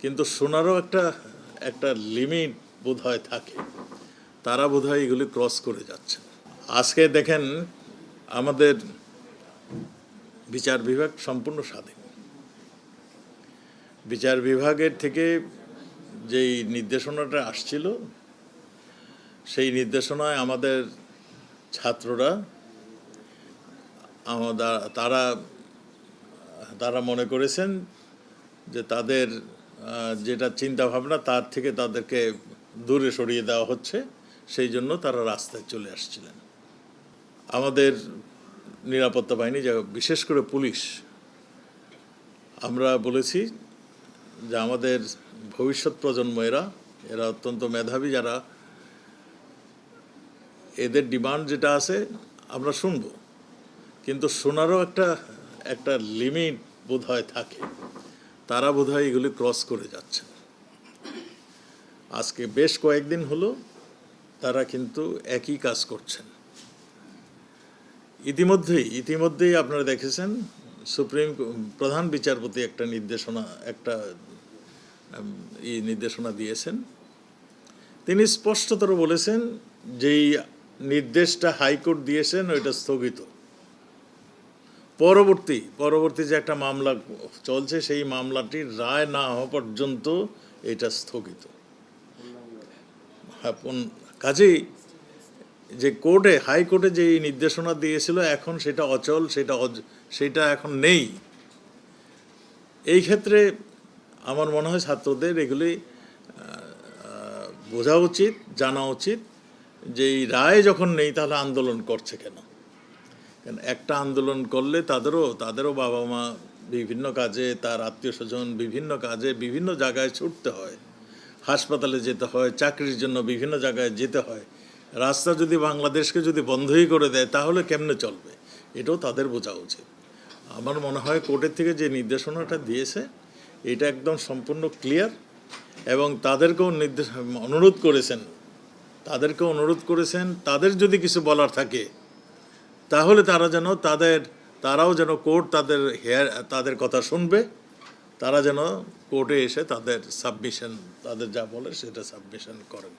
কিন্তু শোনারও একটা একটা লিমিট বোধ হয় থাকে। তারা বোধ হয় এগুলি ক্রস করে যাচ্ছে। আজকে দেখেন আমাদের বিচার বিভাগ সম্পূর্ণ স্বাধীন। বিচার বিভাগের থেকে যেই নির্দেশনাটা আসছিল, সেই নির্দেশনায় আমাদের ছাত্ররা আমাদের তারা তারা মনে করেছেন যে তাদের যেটা চিন্তা ভাবনা তার থেকে তাদেরকে দূরে সরিয়ে দেওয়া হচ্ছে। সেই জন্য তারা রাস্তায় চলে আসছিলেন। আমাদের নিরাপত্তা বাহিনী, যা বিশেষ করে পুলিশ, আমরা বলেছি যে আমাদের ভবিষ্যৎ প্রজন্ম, এরা এরা অত্যন্ত মেধাবী, যারা এদের ডিমান্ড যেটা আছে আমরা শুনব। কিন্তু শোনারও একটা একটা লিমিট বোধ হয় থাকে। তারা বোধহয় এগুলি ক্রস করে যাচ্ছে। আজকে বেশ কয়েকদিন হলো তারা কিন্তু একই কাজ করছেন। ইতিমধ্যেই ইতিমধ্যেই আপনারা দেখেছেন, সুপ্রিম প্রধান বিচারপতি একটা নির্দেশনা, একটা ই নির্দেশনা দিয়েছেন। তিনি স্পষ্টতর বলেছেন, যেই নির্দেশটা হাইকোর্ট দিয়েছেন, ওইটা স্থগিত। পরবর্তী পরবর্তী যে একটা মামলা চলছে সেই মামলাটির রায় না হওয়া পর্যন্ত এটা স্থগিত। হ্যাঁ, কাজেই যে কোর্টে হাইকোর্টে যে নির্দেশনা দিয়েছিল এখন সেটা অচল সেটা সেটা এখন নেই। এই ক্ষেত্রে আমার মনে হয় ছাত্রদের এগুলি বোঝা উচিত জানা উচিত যে এই রায় যখন নেই তাহলে আন্দোলন করছে কেন? কেন? একটা আন্দোলন করলে তাদেরও তাদেরও বাবা মা বিভিন্ন কাজে, তার আত্মীয় স্বজন বিভিন্ন কাজে, বিভিন্ন জায়গায় ছুটতে হয়। হাসপাতালে যেতে হয়, চাকরির জন্য বিভিন্ন জায়গায় যেতে হয়। রাস্তা যদি বাংলাদেশকে যদি বন্ধই করে দেয়, তাহলে কেমনে চলবে? এটাও তাদের বোঝা উচিত। আমার মনে হয় কোর্টের থেকে যে নির্দেশনাটা দিয়েছে, এটা একদম সম্পূর্ণ ক্লিয়ার এবং তাদেরকেও নির্দেশ, অনুরোধ করেছেন। তাদেরকে অনুরোধ করেছেন। তাদের যদি কিছু বলার থাকে তাহলে তারা যেন তাদের, তারাও যেন কোর্ট তাদের হেয়ার, তাদের কথা শুনবে, তারা যেন কোর্টে এসে তাদের সাবমিশন, তাদের যা বলে সেটা সাবমিশন করেন।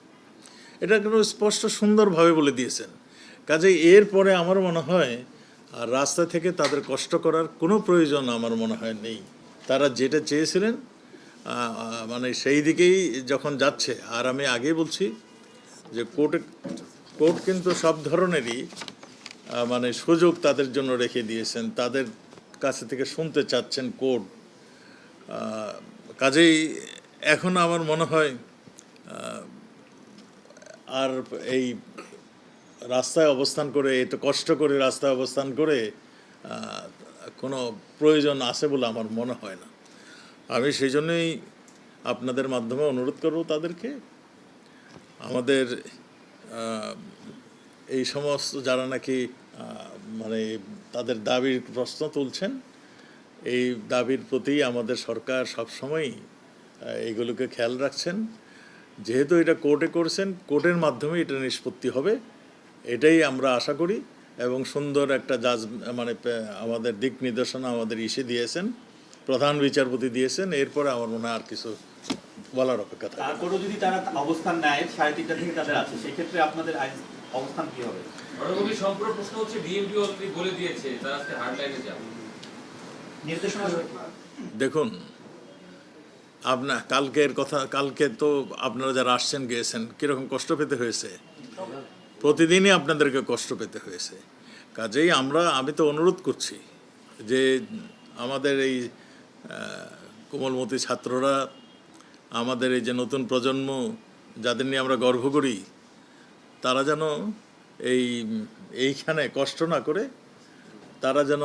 এটা কিন্তু স্পষ্ট সুন্দরভাবে বলে দিয়েছেন। কাজে এরপরে আমার মনে হয়, আর রাস্তা থেকে তাদের কষ্ট করার কোনো প্রয়োজন আমার মনে হয় নেই। তারা যেটা চেয়েছিলেন মানে সেই দিকেই যখন যাচ্ছে, আর আমি আগে বলছি যে কোর্টে, কোর্ট কিন্তু সব ধরনেরই মানে সুযোগ তাদের জন্য রেখে দিয়েছেন। তাদের কাছে থেকে শুনতে চাচ্ছেন কোর্ট কাজেই এখন আমার মনে হয় আর এই রাস্তায় অবস্থান করে, এত কষ্ট করে রাস্তায় অবস্থান করে কোনো প্রয়োজন আছে বলে আমার মনে হয় না। আমি সেই জন্যই আপনাদের মাধ্যমে অনুরোধ করব তাদেরকে, আমাদের এই সমস্ত যারা নাকি মানে তাদের দাবির প্রশ্ন তুলছেন এই দাবির প্রতি আমাদের সরকার সবসময়ই আহ, এইগুলোকে খেয়াল রাখছেন যেহেতু এটা কোর্টে করছেন কোর্টের মাধ্যমে এটা নিষ্পত্তি হবে এটাই আমরা আশা করি এবং সুন্দর একটা জাজ মানে আমাদের দিক নির্দেশনা আমাদের ইসে দিয়েছেন প্রধান বিচারপতি দিয়েছেন এরপরে আমার মনে হয় আর কিছু বলার অপেক্ষা থাকে। তারপরেও যদি তারা অবস্থান নেয় সাড়ে তিনটা থেকে তাদের আছে সেক্ষেত্রে আপনাদের অবস্থান কি হবে? সম্পূর্ণ প্রশ্ন হচ্ছে ডিএমপি অলরেডি বলে দিয়েছে তারা আজকে হার্ডলাইনে যাবে। নির্দেশনা দেখুন আপনার কালকের কথা কালকে তো আপনারা যারা আসছেন গিয়েছেন কীরকম কষ্ট পেতে হয়েছে? প্রতিদিনই আপনাদেরকে কষ্ট পেতে হয়েছে। কাজেই আমরা আমি তো অনুরোধ করছি যে আমাদের এই কোমলমতি ছাত্ররা আমাদের এই যে নতুন প্রজন্ম যাদের নিয়ে আমরা গর্ব করি তারা যেন এই, এইখানে কষ্ট না করে, তারা যেন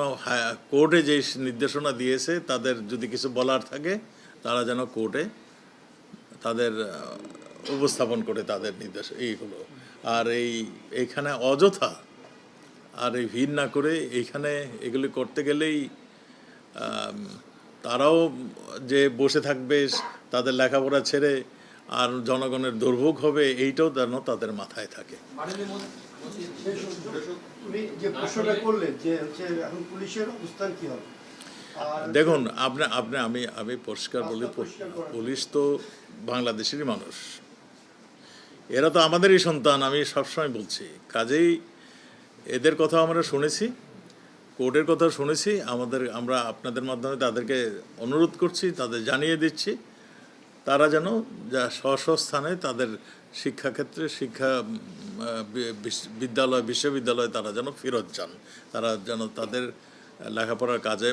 কোর্টে যে নির্দেশনা দিয়েছে, তাদের যদি কিছু বলার থাকে, তারা যেন কোর্টে তাদের উপস্থাপন করে তাদের নির্দেশ এইগুলো আর এই, এইখানে অযথা, আর এই ভিড় না করে এইখানে এগুলি করতে গেলেই তারাও যে বসে থাকবে, তাদের লেখাপড়া ছেড়ে আর জনগণের দুর্ভোগ হবে এইটাও যেন তাদের মাথায় থাকে। দেখুন আপনি আপনি আমি আমি পরিষ্কার বলি পুলিশ তো বাংলাদেশেরই মানুষ। এরা তো আমাদেরই সন্তান আমি সবসময় বলছি। কাজেই এদের কথা আমরা শুনেছি কোর্টের কথা শুনেছি আমাদের আমরা আপনাদের মাধ্যমে তাদেরকে অনুরোধ করছি তাদের জানিয়ে দিচ্ছি। তারা যেন যা স্ব স্থানে তাদের শিক্ষাক্ষেত্রে শিক্ষা বিদ্যালয়, বিশ্ববিদ্যালয়ে তারা যেন ফেরত যান। তারা যেন তাদের লেখাপড়ার কাজে